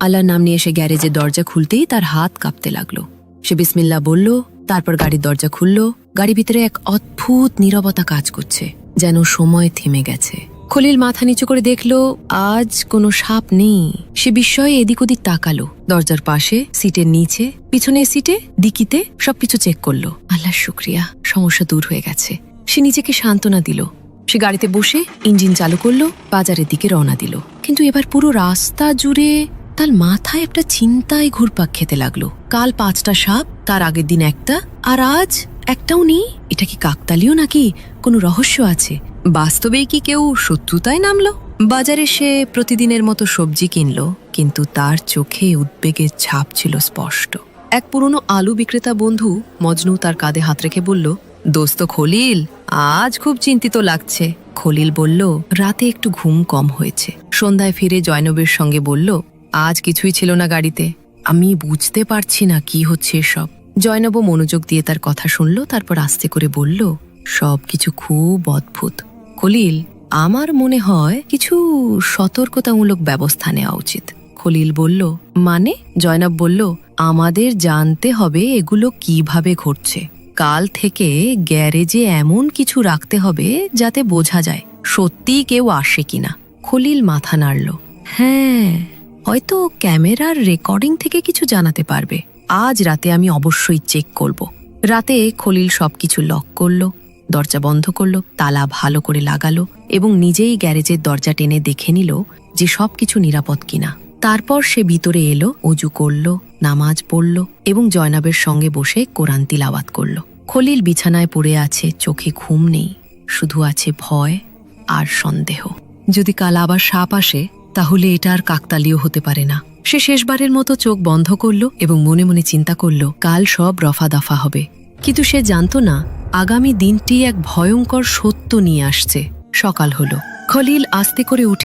আল্লাহর নাম নিয়ে সে গ্যারেজের দরজা খুলতেই তার হাত কাঁপতে লাগল। সে বিসমিল্লা বলল, তারপর গাড়ির দরজা খুলল। গাড়ি ভিতরে এক অদ্ভুত নীরবতা কাজ করছে, যেন সময় থেমে গেছে। খলিল মাথা নিচু করে দেখল, আজ কোনো সাপ নেই। সে বিস্ময়ে এদিক ওদিক তাকালো। দরজার পাশে, সিটের নিচে, পিছনে সিটে, ডিকিতে সবকিছু চেক করল। আল্লাহ শুক্রিয়া, সমস্যা দূর হয়ে গেছে। সে নিজেকে সান্ত্বনা দিল। সে গাড়িতে বসে ইঞ্জিন চালু করল, বাজারের দিকে রওনা দিল। কিন্তু এবার পুরো রাস্তা জুড়ে তার মাথায় একটা চিন্তায় ঘুরপাক খেতে লাগল। কাল পাঁচটা সাপ, তার আগের দিন একটা, আর আজ একটাও নেই। এটা কি কাকতালীয় নাকি কোনো রহস্য আছে? বাস্তবে কি কেউ শত্রুতায় নামলো? বাজারে সে প্রতিদিনের মতো সবজি কিনলো, কিন্তু তার চোখে উদ্বেগের ছাপ ছিল স্পষ্ট। এক পুরনো আলু বিক্রেতা বন্ধু মজনু তার কাঁধে হাত রেখে বলল, দোস্ত খলিল, আজ খুব চিন্তিত লাগছে। খলিল বলল, রাতে একটু ঘুম কম হয়েছে। সন্ধ্যায় ফিরে জয়নবের সঙ্গে বলল আজ কিছুই ছিল না গাড়িতে। আমি বুঝতে পারছি না কি হচ্ছে এসব। জয়নব মনোযোগ দিয়ে তার কথা শুনল, তারপর আস্তে করে বলল সব কিছু খুব অদ্ভুত। খলিল, আমার মনে হয় কিছু সতর্কতামূলক ব্যবস্থা নেওয়া উচিত। খলিল বলল মানে? জয়নব বলল, আমাদের জানতে হবে এগুলো কীভাবে ঘটছে। কাল থেকে গ্যারেজে এমন কিছু রাখতে হবে যাতে বোঝা যায় সত্যিই কেউ আসে কিনা। খলিল মাথা নাড়ল হ্যাঁ হয়তো ক্যামেরার রেকর্ডিং থেকে কিছু জানাতে পারবে। আজ রাতে আমি অবশ্যই চেক করব। রাতে খলিল সবকিছু লক করল, দরজা বন্ধ করল, তালা ভালো করে লাগালো এবং নিজেই গ্যারেজের দরজা টেনে দেখে নিল যে সবকিছু নিরাপদ কিনা। তারপর সে ভিতরে এলো অজু করল, নামাজ পড়ল এবং জয়নাবের সঙ্গে বসে কোরআন তিলাওয়াত করল। খলিল বিছানায় পড়ে আছে, চোখে ঘুম নেই, শুধু আছে ভয় আর সন্দেহ। যদি কাল আবার সাপ আসে তাহলে এটা আর কাকতালীয় হতে পারে না। সে শেষবারের মতো চোখ বন্ধ করল এবং মনে মনে চিন্তা করল, কাল সব রফা দফা হবে। কিন্তু সে জানত না, আগামী দিনটি এক ভয়ঙ্কর সত্য নিয়ে আসছে। সকাল হল। খলিল আস্তে করে উঠে